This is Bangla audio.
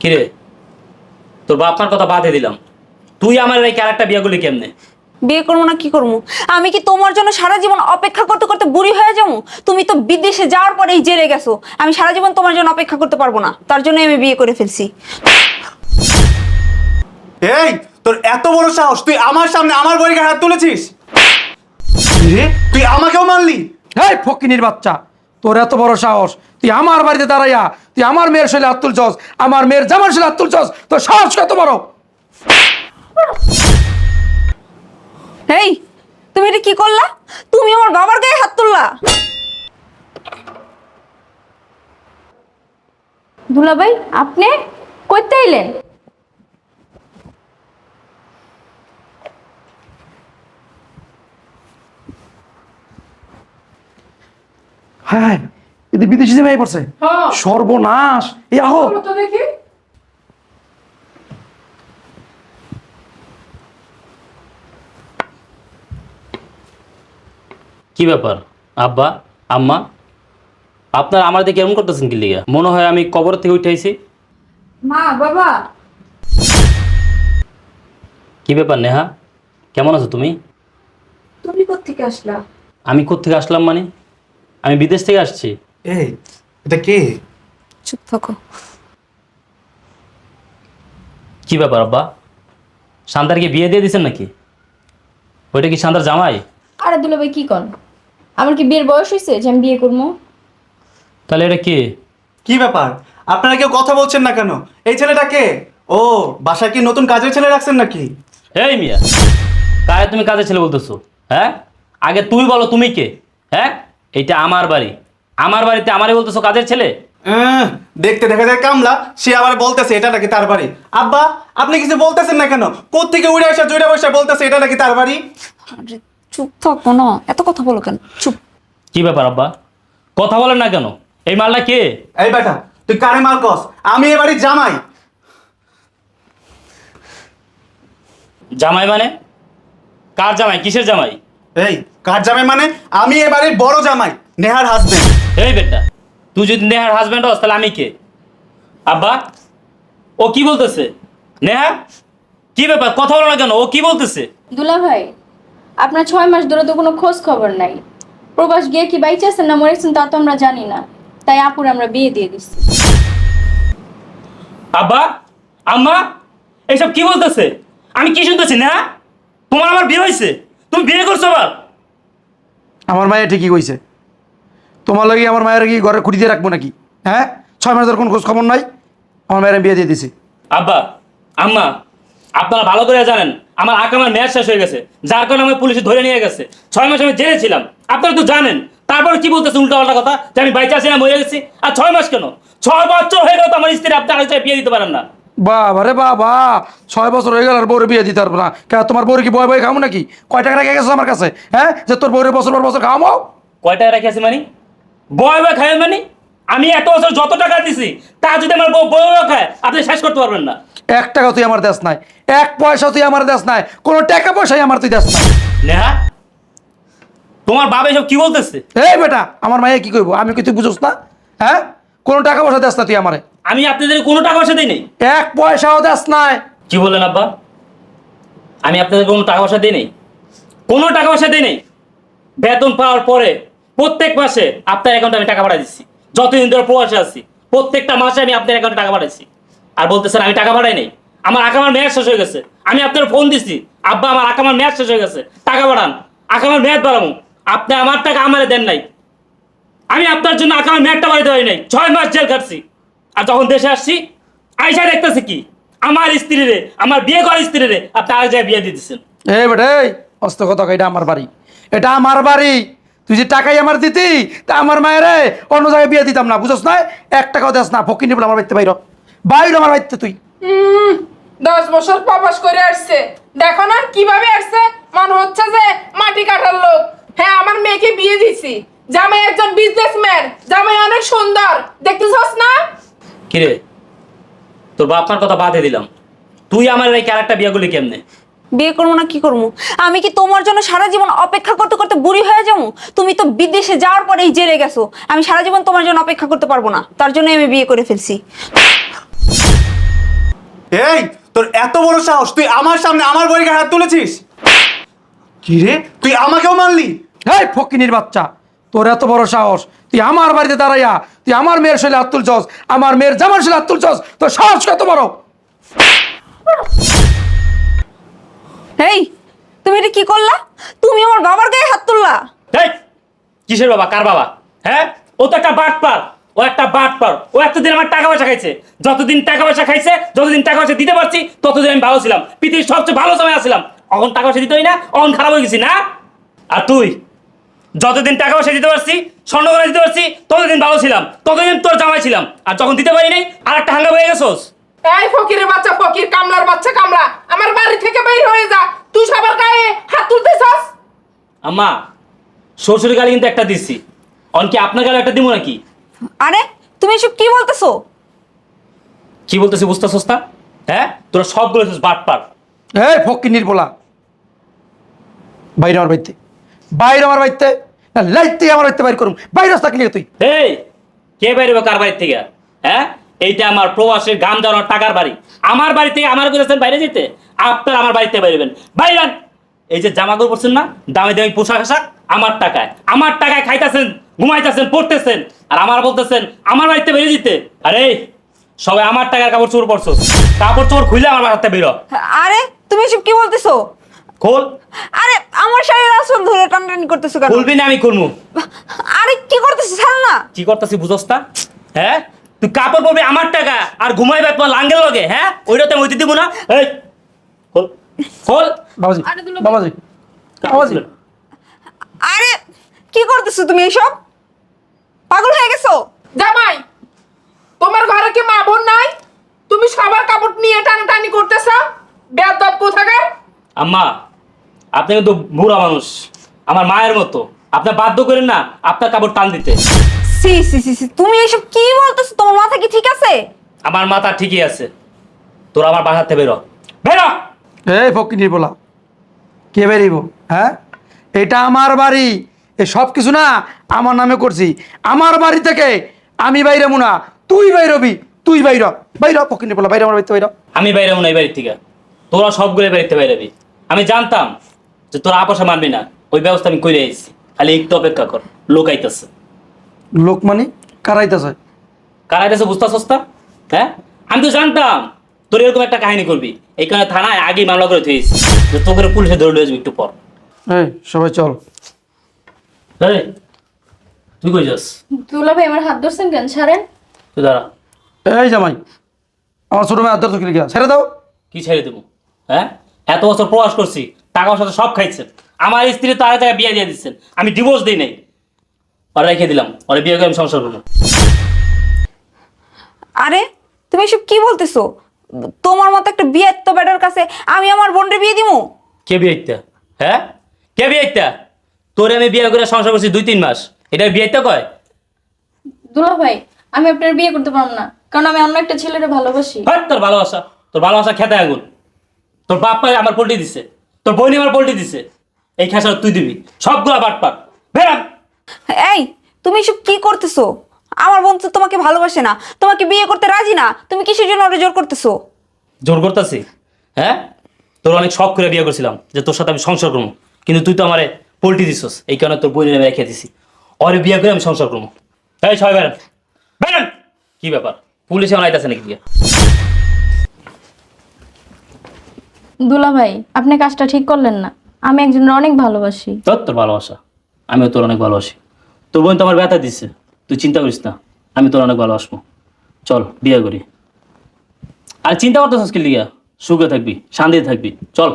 কিরে? তোর বাপ মার কথা বাদে দিলাম। তুই আমার এই ক্যারেক্টার বিয়ে করলি কেমনে? বিয়ে করব না কি করব? আমি কি তোমার জন্য সারা জীবন অপেক্ষা করতে করতে বুড়ি হয়ে যাব? তুমি তো বিদেশে যাওয়ার পরেই জেলে গেছো। আমি সারা জীবন তোমার জন্য অপেক্ষা করতে পারব না। তার জন্য আমি বিয়ে করে ফেলছি। এই তোর এত বড় সাহস। তুই আমার সামনে আমার বইকে হাত তুলেছিস? রে তুই আমাকেও মারলি? এই ফকিনির বাচ্চা তোর এত বড় সাহস। তুই আমার বাড়িতে দাঁড়াইয়া তুই আমার মেয়ের শৈলে হাত তুলছস আমার মেয়ের জামার শৈলে হাত তুলছস তোর সাহস কত বড়? এই তুমি এটা কি করলা? তুমি আমার বাবার গায়ে হাত তুললা। দুলাভাই আপনি কইতে আইলেন? হ্যাঁ। হ্যাঁ এদের বিদেশি জামাই পড়ছে। সর্বনাশ। এই আহো। কি ব্যাপার? আব্বা আম্মা? আপনার আমার দিকে কেমন করতেছেন কি লিগা? মনে হয় আমি কবর থেকে উঠাইছি মা বাবা। কি ব্যাপার নেহা? কেমন আছো তুমি? তুমি কোত্থেকে আসলা? আমি কোত্থেকে আসলাম মানে? আমি বিদেশ থেকে আসছি। এই এটা কে? চুপ থাকো। কি ব্যাপার আব্বা? শান্তারকে বিয়ে দিয়ে দিয়েছেন নাকি? ওইটা কি শান্তার জামাই? আরে দুলাভাই কি কন? আমার কি বিয়ের বয়স হয়েছে যে আমি বিয়ে করব? তাহলে এটা কে? কি ব্যাপার? আপনারা কেউ কথা বলছেন না কেন? এই ছেলেটা কে? ও বাসায় কি নতুন কাজের ছেলে রাখছেন নাকি? এই মিয়া কারে তুমি কাজের ছেলে বলতেছো হ্যাঁ? আগে তুমি বলো তুমি কে? হ্যাঁ? এইটা আমার বাড়ি। আমার বাড়িতে আমারই বলতেছো কাজের ছেলে? আহ, দেখতে দেখা যায় কামলা সে আবার বলতেছে এটা নাকি তার বাড়ি? আব্বা আপনি কিছু বলতেছেন না কেন? কোত্থেকে উড়ে আসা জুড়ে বসে বলতেছে এটা নাকি তার বাড়ি? আরে চুপ থাকো না। এত কথা বলো কেন? চুপ। কি ব্যাপার আব্বা? কথা বলেন না কেন? এই মালটা কে? এই বেটা তুই কারে মাল কস? আমি এ বাড়ির জামাই। জামাই মানে? কার জামাই? কিসের জামাই? এই কার জামাই মানে? আমি এ বাড়ির বড় জামাই নেহার হাজবেন্ড এই বেটা তুই যদি নেহার হাজব্যান্ড হস তাহলে আমি কে? আব্বা ও কি বলতেছে? নেহা কি ব্যাপার? কথা বলো না কেন ও কি বলতেছে? দুলাভাই আপনার ছয় মাস ধরে তো কোনো খোঁজ খবর নাই। প্রবাস গিয়ে কি বাইচে আছেন না মরেছেন তা তো আমরা জানি না। তাই আপুর আমরা বিয়ে দিয়ে দিচ্ছি। আব্বা আম্মা এইসব কি বলতেছে? আমি কি শুনতেছি না তোমার আমার বিয়ে হয়েছে? তুমি বিয়ে করছ আবার? আমার মায়ের ঠিকই কইছে। তোমার লাগে আমার মায়ের কি ঘরে খুঁটি দিয়ে রাখব নাকি? হ্যাঁ? ছয় মাস ধরে কোনো খোঁজ খবর নাই? আমার মায়ের বিয়ে দিয়ে দিছি। আব্বা আম্মা আপনারা ভালো করে জানেন আমার আকামার মেয়াদ শেষ হয়ে গেছে। যার কারণে আমি পুলিশে ধরে নিয়ে গেছে। ছয় মাস আমি জেলে ছিলাম। আপনারা তো জানেন তারপরে কি বলতেছে উল্টা পাল্টা কথা? যে আমি বাইচা আছি না মরে গেছি। আর ছয় মাস কেন? ছয় বছর হয়ে গেল তো আমার স্ত্রী আপনি জায়গায় বিয়ে দিতে পারেন না। বাবা রে বাবা ছয় বছর হয়ে গেল আর বউরে বিয়ে দিতে পারব না। কেন তোমার বউরে কি বয় বয় খাব নাকি? কয় টাকা রেখে গেছো আমার কাছে? হ্যাঁ? যে তোর বউরে বছর পর বছর খাওয়াবো? কয় টাকা রেখে আছি মানে? বয় বয় খায় মানে? আমি এত বছর যত টাকা দিছি তা যদি আমার বউ বয় বয় খায় আপনি শেষ করতে পারবেন না। এক টাকা তুই আমার দেশ নাই এক পয়সা তুই আমার দেশ নাই কোনো টাকা পয়সাই আমার তুই দেশ নাই। নেহা তোমার বাবা এসব কি বলতেছে? এই বেটা আমার মায়ে কি করব আমি কি তুই বুঝোস না? হ্যাঁ? কোনো টাকা পয়সা দেশ না তুই আমারে। আমি আপনাদের কোনো টাকা পয়সা দিই নাই। এক পয়সাও দেশ নাই। কি বললেন আব্বা? আমি আপনাদের কোনো টাকা পয়সা দিই নাই। কোনো টাকা পয়সা দিই নাই। বেতন পাওয়ার পরে প্রত্যেক মাসে আপনার অ্যাকাউন্টে আমি টাকা পাঠাই দিচ্ছি। যতদিন ধরে প্রবাসে আছি, প্রত্যেকটা মাসে আমি আপনার অ্যাকাউন্টে টাকা পাঠাইছি। আর বলতেছেন, আমি টাকা পাঠাই নাই। আমার আকামার মেয়াদ শেষ হয়ে গেছে। আমি আপনার ফোন দিছি, আব্বা, আমার আকামার মেয়াদ শেষ হয়ে গেছে। টাকা পাঠান। আকামার মেয়াদ বাড়াবো। আপনি আমার টাকা আমারে দেন নাই। আমি আপনার জন্য আকামার মেয়াদটা বাড়াইতে পারি নাই। ছয় মাস জেল কাটছি আর যখন দেশে আসছি, আইসা দেখতেছি কি? আমার স্ত্রীরে আমার বিয়ে করা স্ত্রীরে আপনি আরেক জায়গায় বিয়ে দিতেছেন এই বেটা, এই, অস্ত কথা এটা আমার বাড়ি। এটা আমার বাড়ি। তুই যে টাকাই আমার দিতি তা আমার মায়ের অন্য জায়গায় বিয়ে দিতাম না বুঝছ না? এক টাকাও দেস না ফকিনি বলে আমার বাড়িতে বাইর বাইর আমার বাড়িতে তুই। দশ বছর প্রবাস করে আসছে। দেখো না কীভাবে আসছে? মনে হচ্ছে যে মাটি কাটার লোক। হ্যাঁ আমার মেয়েকে বিয়ে দিছি। জামাই একজন বিজনেসম্যান জামাই অনেক সুন্দর। দেখতেছস না? কিরে তোর বাপ মার কথা বাদে দিলাম। তুই আমার এই ক্যারেক্টার বিয়ে করলি কেমনে? বিয়ে করব না কি করব? আমি কি তোমার জন্য সারা জীবন অপেক্ষা করতে করতে বুড়ি হয়ে যাব? তুমি তো বিদেশে যাওয়ার পরেই জেলে গেছো। আমি সারা জীবন তোমার জন্য অপেক্ষা করতে পারব না। তার জন্য আমি বিয়ে করে ফেলছি। এই তোর এত বড় সাহস। তুই আমার সামনে আমার বইকে হাত তুলেছিস? কি রে? তুই আমাকেও মারলি? এই ফকিনির বাচ্চা তোর এত বড় সাহস। তুই আমার বাড়িতে দাঁড়াইয়া তুই আমার মেয়ের শৈলে হাত তুলছস আমার মেয়ের জামার শৈলে হাত তুলছস তোর সাহস কত বড়? এই তুমি এটা কি করলা? তুমি আমার বাবার গায়ে হাত তুললা। এই কিসের বাবা? কার বাবা? হ্যাঁ? ও তো একটা বাট পার ও একটা বাট পার ও এতদিন আমার টাকা পয়সা খাইছে। যতদিন টাকা পয়সা খাইছে, যতদিন টাকা পয়সা দিতে পারছি, ততদিন আমি ভালো ছিলাম। পৃথিবীর সবচেয়ে ভালো সময় আসছিলাম এখন টাকা পয়সা দিতে হয় না অন খারাপ হয়ে গেছি, না? আর তুই? যতদিন টাকা পয়সা দিতে পারছি, স্বর্ণ করে দিতে পারছি, ততদিন ভালো ছিলাম। ততদিন তোর জামাই ছিলাম। আর যখন দিতে পারি নাই আর একটা হাঙ্গা হয়ে গেছোস। এই ফকিরের বাচ্চা ফকির কামলার বাচ্চা কামলা আমার বাড়ি থেকে বের হয়ে যা। তুই সবার গায়ে হাত তুলতেছস? আম্মা শ্বশুর গালি কিন্তু একটা দিচ্ছি অনকি আপনার গালে একটা দিব নাকি? আরে তুমি এসব কি বলতেছো? কি বলতেছি বুঝতে সস্তা হ্যাঁ? তোরা সবগুলো বাট পার। এই ফকিনির বলা বাইরে আমার বাড়িতে। বাইরে আমার বাড়িতে। না লাইতে আমার বাড়িতে বাইর করুম। বাইরে থাকলি তুই। এই কে বাইরে কার বাড়ি থেকে? হ্যাঁ? এইটা আমার প্রবাসের গান দেওয়ার টাকার বাড়ি। আমার বাড়ি থেকে আমার করেছেন বাইরে যেতে? আপনার আমার বাড়িতে বাইরেবেন বাইরান এই যে জামা কাপড় পরছেন না দামি দামি পোশাক আশাক আমার টাকায়। আমার টাকায় খাইতেছেন ঘুমাইতেছেন পড়তেছেন আর আমার বলতেছেন আমার বাড়িতে বেরিয়ে দিতে আরে সবাই আমার টাকার কাপড় চোর পরছো। কাপড় চোর খুলে আমার বাড়িতে বেরো আরে তুমি এসব কি বলতেছো? খোল। আরে আমার শাড়ির আসল ধরে টানটানি করতেছো কেন? খুলবি না আমি খুলবো। আরে কি করতেছো ছাড় না। কি করতেছি বুঝস না? হ্যাঁ? তুই কাপড় পরবি আমার টাকা আর ঘুমাইবে তোমার লাঙ্গের লগে হ্যাঁ? ওইটাতে আমি ওইতে দিব না। এই খোল। খোল। বাবাজি আরে বাবাজি বাবাজি। আরে কি করতেছো তুমি এসব পাগল হয়ে গেছো? জামাই তোমার ঘরে কি মা বোন নাই? তুমি সবার কাপড় নিয়ে টানাটানি করতেছ? বেদব কোথাকার? আম্মা আপনি কিন্তু বুড়া মানুষ। আমার মায়ের মতো। আপনার বাধ্য করেন না আপনার কাপড় টান দিতে। সি সি সি সি। তুমি এসব কি বলতেছো? তোমার মাথা কি ঠিক আছে? আমার মাথা ঠিকই আছে। তোর আমার বাসাতে বেরো। বেরো! এই ফকিনির বলা কে বেরিব হ্যাঁ? এটা আমার বাড়ি। এ সব কিছু না আমার নামে করছি। আমার বাড়ি থেকে আমি বাইরে মুনা তুই বাইরবি তুই বাইর বাইর ফকিনির বলা বাইরে আমার বাড়িতে বাইর। আমি বাইরে না এই বাড়ির থেকে। তোরা সবগুলো বাড়িতে বাইরেবি। আমি জানতাম যে তোরা আপসা মানবি না। ওই ব্যবস্থা আমি করে এসেছি খালি একটু অপেক্ষা কর। লোক আইতাছে। লোক মানে কারাইতেছে কারা দেশে বুঝতে সস্তা হ্যাঁ? আমি তো জানতাম তোর এরকম একটা কাহিনী করবি। এই কারণে থানায় আগেই মামলা করে থুয়েছি যে তোকে পুলিশে ধরে নিয়ে যাবি একটু পর। এই সবাই চল। এই তুই কই যাস? দুলা ভাই আমার হাত ধরছেন কেন? ছাড়েন। তুই দাঁড়া। এই জামাই আমার ছোট মেয়ে আদর তুলে গিয়া? ছেড়ে দাও। কি ছেড়ে দেবো? হ্যাঁ? এত বছর প্রবাস করছি টাকা পয়সা সব খাইছেন। আমার স্ত্রী তো আরেক জায়গায় বিয়ে দিয়ে দিচ্ছেন। আমি ডিভোর্স দিই নাই। ওরা রেখে দিলাম। ওরা বিয়ে করে আমি সংসার করব। আরে তুমি এসব কি বলতেছো? তোমার মতো একটা বিয়ে তো বেটার কাছে আমি আমার বোনরে বিয়ে দিমু? কে বিয়ে ইত্যা হ্যাঁ? কে বিয়ে ইত্যা তোরে আমি বিয়ে করে সংসার করছি দুই তিন মাস। এটা বিয়ে ইত্যা কয়? দুলা ভাই আমি আপনার বিয়ে করতে পারব না কারণ আমি অন্য একটা ছেলের ভালোবাসি। হ্যাঁ তোর ভালোবাসা তোর ভালোবাসা খেতে আগুন। তোর বাপ মা আমার পোল্ট্রি দিছে তোর বোন আমার পোল্ট্রি দিছে। এই খেসা তুই দিবি সবগুলা বাট পার বেরাম! এই তুমি এসব কি করতেছো? আমার বোন তো তোমাকে ভালোবাসে না তোমাকে বিয়ে করতে রাজি না তুমি কিসের জন্য ওরে জোর করতেছো? জোর করতেছি? হ্যাঁ? তোর অনেক শখ করে বিয়ে করছিলাম যে তোর সাথে আমি সংসার করব। কিন্তু তুই তো আমারে পোল্ট্রি দিছস এই কারণে তোর বই নেমে রেখে দিছি। ওরে বিয়ে করে আমি সংসার করব। এই সবাই বেরান। বেরান! কি ব্যাপার? পুলিশে অনাইতেছে নাকি বিয়ে দুলা ভাই আপনি কাজটা ঠিক করলেন না। আমি একজনের অনেক ভালোবাসি। তোর তোর ভালোবাসা। আমিও তোর অনেক ভালোবাসি। তোর বোন তো আমার ব্যথা দিচ্ছে তুই চিন্তা করিস না, আমি তোর অনেক ভালো আসব। চল, বিয়ে করি। আর চিন্তা করতেছিস কি সুখে থাকবি, শান্তিতে থাকবি। চল।